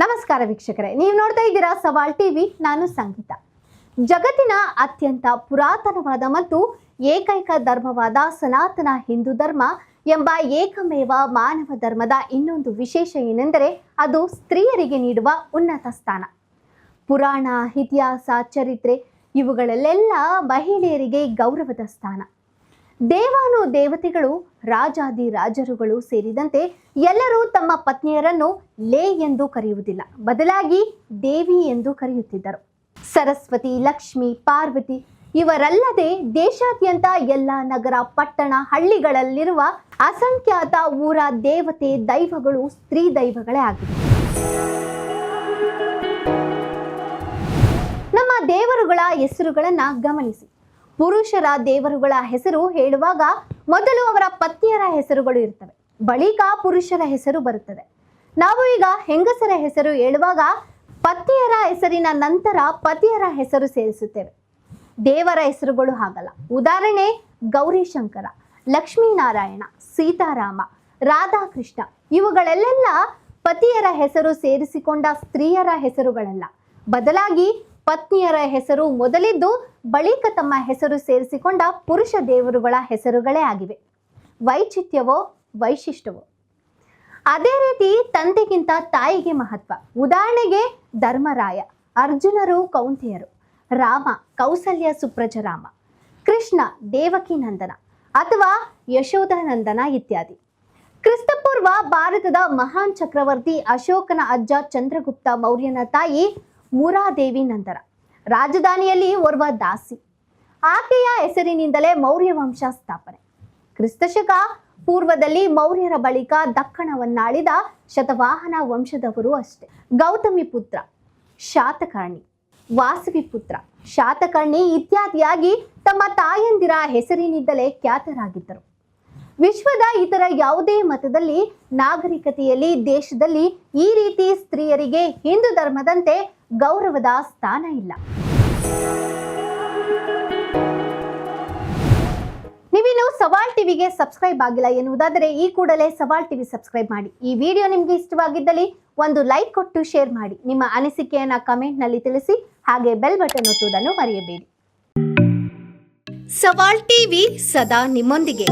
ನಮಸ್ಕಾರ ವೀಕ್ಷಕರೇ, ನೀವು ನೋಡ್ತಾ ಇದ್ದೀರಾ ಸವಾಲ್ ಟಿವಿ, ನಾನು ಸಂಗೀತ. ಜಗತ್ತಿನ ಅತ್ಯಂತ ಪುರಾತನವಾದ ಮತ್ತು ಏಕೈಕ ಧರ್ಮವಾದ ಸನಾತನ ಹಿಂದೂ ಧರ್ಮ ಎಂಬ ಏಕಮೇವ ಮಾನವ ಧರ್ಮದ ಇನ್ನೊಂದು ವಿಶೇಷ ಏನೆಂದರೆ ಅದು ಸ್ತ್ರೀಯರಿಗೆ ನೀಡುವ ಉನ್ನತ ಸ್ಥಾನ. ಪುರಾಣ, ಇತಿಹಾಸ, ಚರಿತ್ರೆ ಇವುಗಳಲ್ಲೆಲ್ಲ ಮಹಿಳೆಯರಿಗೆ ಗೌರವದ ಸ್ಥಾನ. ದೇವಾನು ದೇವತೆಗಳು, ರಾಜಾದಿ ರಾಜರುಗಳು ಸೇರಿದಂತೆ ಎಲ್ಲರೂ ತಮ್ಮ ಪತ್ನಿಯರನ್ನು ಲೇ ಎಂದು ಕರೆಯುವುದಿಲ್ಲ. ಬದಲಾಗಿ ದೇವಿ ಎಂದು ಕರೆಯುತ್ತಿದ್ದರು. ಸರಸ್ವತಿ, ಲಕ್ಷ್ಮಿ, ಪಾರ್ವತಿ ಇವರಲ್ಲದೆ ದೇಶಾದ್ಯಂತ ಎಲ್ಲ ನಗರ, ಪಟ್ಟಣ, ಹಳ್ಳಿಗಳಲ್ಲಿರುವ ಅಸಂಖ್ಯಾತ ಊರ ದೇವತೆ, ದೈವಗಳು, ಸ್ತ್ರೀ ದೈವಗಳೇ ಆಗಿವೆ. ನಮ್ಮ ದೇವರುಗಳ ಹೆಸರುಗಳನ್ನು ಗಮನಿಸಿ. ಪುರುಷರ ದೇವರುಗಳ ಹೆಸರು ಹೇಳುವಾಗ ಮೊದಲು ಅವರ ಪತ್ನಿಯರ ಹೆಸರುಗಳು ಇರ್ತವೆ. ಬಳಿಕ ಪುರುಷರ ಹೆಸರು ಬರುತ್ತದೆ. ನಾವು ಈಗ ಹೆಂಗಸರ ಹೆಸರು ಹೇಳುವಾಗ ಪತ್ನಿಯರ ಹೆಸರಿನ ನಂತರ ಪತಿಯರ ಹೆಸರು ಸೇರಿಸುತ್ತೇವೆ. ದೇವರ ಹೆಸರುಗಳು ಹಾಗಲ್ಲ. ಉದಾಹರಣೆ, ಗೌರಿಶಂಕರ, ಲಕ್ಷ್ಮೀನಾರಾಯಣ, ಸೀತಾರಾಮ, ರಾಧಾಕೃಷ್ಣ ಇವುಗಳಲ್ಲೆಲ್ಲ ಪತಿಯರ ಹೆಸರು ಸೇರಿಸಿಕೊಂಡ ಸ್ತ್ರೀಯರ ಹೆಸರುಗಳಲ್ಲ. ಬದಲಾಗಿ ಪತ್ನಿಯರ ಹೆಸರು ಮೊದಲಿದ್ದು, ಬಳಿಕ ತಮ್ಮ ಹೆಸರು ಸೇರಿಸಿಕೊಂಡ ಪುರುಷ ದೇವರುಗಳ ಹೆಸರುಗಳೇ ಆಗಿವೆ. ವೈಚಿತ್ಯವೋ, ವೈಶಿಷ್ಟ್ಯವೋ. ಅದೇ ರೀತಿ ತಂದೆಗಿಂತ ತಾಯಿಗೆ ಮಹತ್ವ. ಉದಾಹರಣೆಗೆ, ಧರ್ಮರಾಯ, ಅರ್ಜುನರು ಕೌಂತೆಯರು, ರಾಮ, ಕೌಸಲ್ಯ ಸುಪ್ರಜರಾಮ ಕೃಷ್ಣ, ದೇವಕಿ ನಂದನ, ಅಥವಾ ಯಶೋಧ ನಂದನ ಇತ್ಯಾದಿ. ಕ್ರಿಸ್ತಪೂರ್ವ ಭಾರತದ ಮಹಾನ್ ಚಕ್ರವರ್ತಿ ಅಶೋಕನ ಅಜ್ಜ ಚಂದ್ರಗುಪ್ತ ಮೌರ್ಯನ ತಾಯಿ ಮುರಾದೇವಿ ನಂತರ. ರಾಜಧಾನಿಯಲ್ಲಿ ಓರ್ವ ದಾಸಿ. ಆಕೆಯ ಹೆಸರಿನಿಂದಲೇ ಮೌರ್ಯ ವಂಶ ಸ್ಥಾಪನೆ. ಕ್ರಿಸ್ತಶಕ ಪೂರ್ವದಲ್ಲಿ ಮೌರ್ಯರ ಬಳಿಕ ದಕ್ಕಣವನ್ನಾಳಿದ ಶತವಾಹನ ವಂಶದವರು ಅಷ್ಟೇ. ಗೌತಮಿ ಪುತ್ರ, ಶಾತಕರ್ಣಿ, ವಾಸವಿ ಪುತ್ರ, ಶಾತಕರ್ಣಿ ಇತ್ಯಾದಿಯಾಗಿ ತಮ್ಮ ತಾಯಂದಿರ ಹೆಸರಿನಿಂದಲೇ ಖ್ಯಾತರಾಗಿದ್ದರು. ವಿಶ್ವದ ಇತರ ಯಾವುದೇ ಮತದಲ್ಲಿ ನಾಗರಿಕತೆಯಲ್ಲಿ ದೇಶದಲ್ಲಿ ಈ ರೀತಿ ಸ್ತ್ರೀಯರಿಗೆ ಹಿಂದೂ ಧರ್ಮದಂತೆ ಗೌರವದ ಸ್ಥಾನ ಇಲ್ಲ. ನೀವಿನ್ನು ಸವಾಲ್ ಟಿವಿಗೆ ಸಬ್ಸ್ಕ್ರೈಬ್ ಆಗಿಲ್ಲ ಎನ್ನುವುದಾದರೆ ಈ ಕೂಡಲೇ ಸವಾಲ್ ಟಿವಿ ಸಬ್ಸ್ಕ್ರೈಬ್ ಮಾಡಿ. ಈ ವಿಡಿಯೋ ನಿಮಗೆ ಇಷ್ಟವಾಗಿದ್ದಲ್ಲಿ ಒಂದು ಲೈಕ್ ಕೊಟ್ಟು ಶೇರ್ ಮಾಡಿ. ನಿಮ್ಮ ಅನಿಸಿಕೆಯನ್ನ ಕಮೆಂಟ್ನಲ್ಲಿ ತಿಳಿಸಿ, ಹಾಗೆ ಬೆಲ್ ಬಟನ್ ಒತ್ತುವುದನ್ನು ಮರೆಯಬೇಡಿ. ಸವಾಲ್ ಟಿವಿ ಸದಾ ನಿಮ್ಮೊಂದಿಗೆ.